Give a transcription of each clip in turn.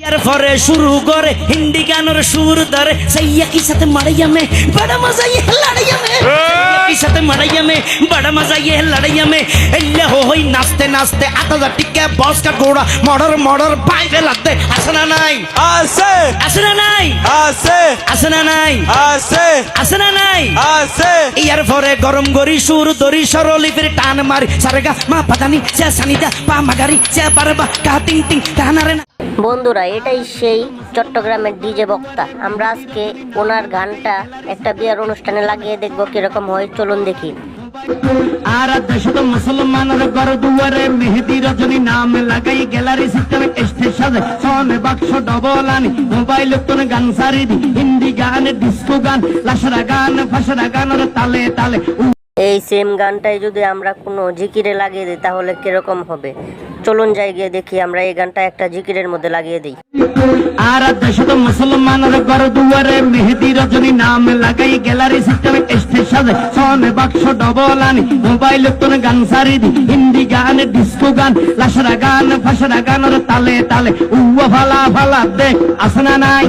ইয়ার পরে শুরু করে হিন্দি গানের সুর ধরে। সাইয়া কি সাথে মারাইয়া বড় মজা ইয়ে সাথে মারাইয়া বড় মজা ইয়ে লড়াইয়া হো হই নাচতে নাচতে আতাজা টিকে বস গোড়া মর্ডার মর্ডার পাইবে লাগতে। আছে না নাই? আছে আছে নাই? আছে আছে না নাই? আছে আছে নাই? আছে ইয়ার পরে গরম গরি সুর দরি সরলিপের টান মারি। সারগা মা পাদানি সে সানিদা পা মাগারি সে বারবা কা টিং টিং তাহানারে না বন্ধুরা এটাই সেই চট্টগ্রামের ডিজে বক্তা। আমরা আজকে ওনার গানটা একটা বিয়ার অনুষ্ঠানে লাগিয়ে দেখব কীরকম হয় চলুন দেখি। আর দেশত মুসলমানের ঘর দুয়ারে মেহেদি রজনী নাম লাগাই গ্যালারি সিস্টেম স্টেজ সাজে সনে বাক্স ডবল আনি মোবাইল তোর গান সারি দি। হিন্দি গান ডিস্কো গান লাসরা গান ফাসরা গানের তালে তালে। এই সেম গানটাই যদি আমরা কোনো জিকিরে লাগিয়ে দিই তাহলে কীরকম হবে? চলুন যাই গিয়ে দেখি আমরা এই গানটা একটা জিকিরের মধ্যে লাগিয়ে দিই। আর দেশত মুসলমানের ঘর দুয়ারে মেহেদি রজনী নাম লাগাই গ্যালারি সিস্টেম স্টেজ সাজে। সনে বাক্স ডবল আনি মোবাইল তোর গান সারি দি। হিন্দি গান ডিস্কো গান লাসরা গান ফাসরা গানের তালে তালে। উয়া ফালা ফালা দে আসনা নাই।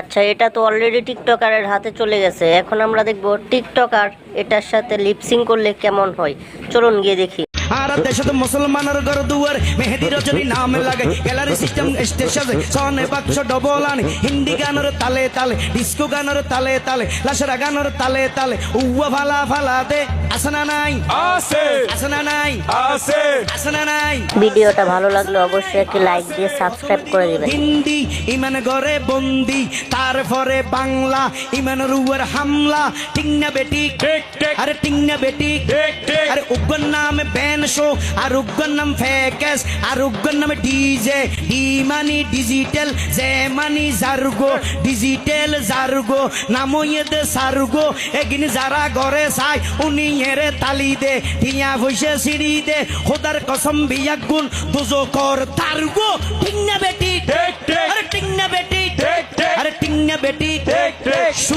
আচ্ছা এটা তো অলরেডি টিকটকারের হাতে চলে গেছে। এখন আমরা দেখব টিকটকার এটার সাথে লিপসিং করলে কেমন হয়। চলুন গিয়ে দেখি। আর দেশত মুসলমানের ঘর দুয়ার মেহেদি রজনী নাম লাগে গ্যালারি সিস্টেম স্টেশন সনে বাক্স ডবল আনি হিন্দি গানের তালে তালে ডিস্কো গানের তালে তালে লাসরা গানের তালে তালে উয়া ভালা ভালা দে আসনা নাই আছে আসনা নাই আছে আসনা নাই ভিডিওটা ভালো লাগলে অবশ্যই একটি লাইক দিয়ে সাবস্ক্রাইব করে দিবেন। হিন্দি ইমান ঘরে বন্দি তারপরে বাংলা ইমান উপর হামলা টিংনা বেটি ঠিক ঠিক আরে ঠিক না বেটি ঠিক ঠিক আরে উগ্র নাম ব্যান শো আর উগ্র নাম ফেকেস আর উগ্র নাম ডিজে ডি মানি ডিজিটাল জে মানি জার্গো ডিজিটাল জার্গো নাম ইয়েতে সার্গো এগিন যারা ঘরে চাই উনি এরে তালি দে টিয়া বসে সিঁড়ি দে খোদার কসম বিয়া গুণ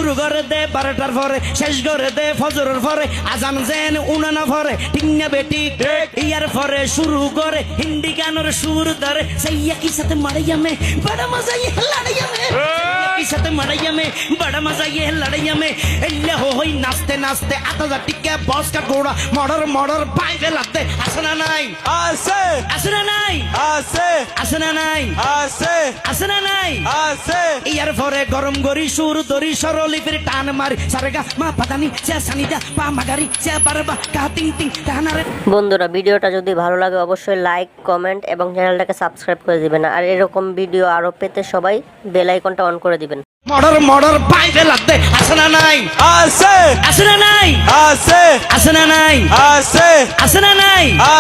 শুরু করে দে বারোটার পরে শেষ করে দে ফজরের পরে আজান জেন উনানা পরে টিঙ্গা বেটি ইয়ার পরে শুরু করে হিন্দি গানের সুর ধরে সাইয়া কি সাথে মারিয়া মে বড় মজাই হেলাড়িয়া মে হ্যাঁ। বাকি সাথে মারাইয়া মে বড় মজা ইয়ে লড়াইয়া মে এল্লে হো হই নাস্তে নাস্তে আত যা টিকে বস কা ঘোড়া মর্ডার মর্ডার পাইবে লাগতে আসনা নাই আছে আসনা নাই আছে আসনা নাই আছে আসনা নাই আছে ইয়ার পরে গরম গরি সুর দরি সরলি ফির টান মারি সারেগা মা পাদানি চা সানিদা পা মাগারি চা পারবা কা টিং টিং টানারে বন্ধুরা ভিডিওটা যদি ভালো লাগে অবশ্যই লাইক কমেন্ট এবং চ্যানেলটাকে সাবস্ক্রাইব করে দিবেন। আর এরকম ভিডিও আরও পেতে সবাই বেল আইকনটা অন করে দিবেন। মডর মর্ডার পাইবে লাগতে। আসনা নাই? আছে। আসনা নাই? আছে। আসনা নাই? আছে। আসনা নাই?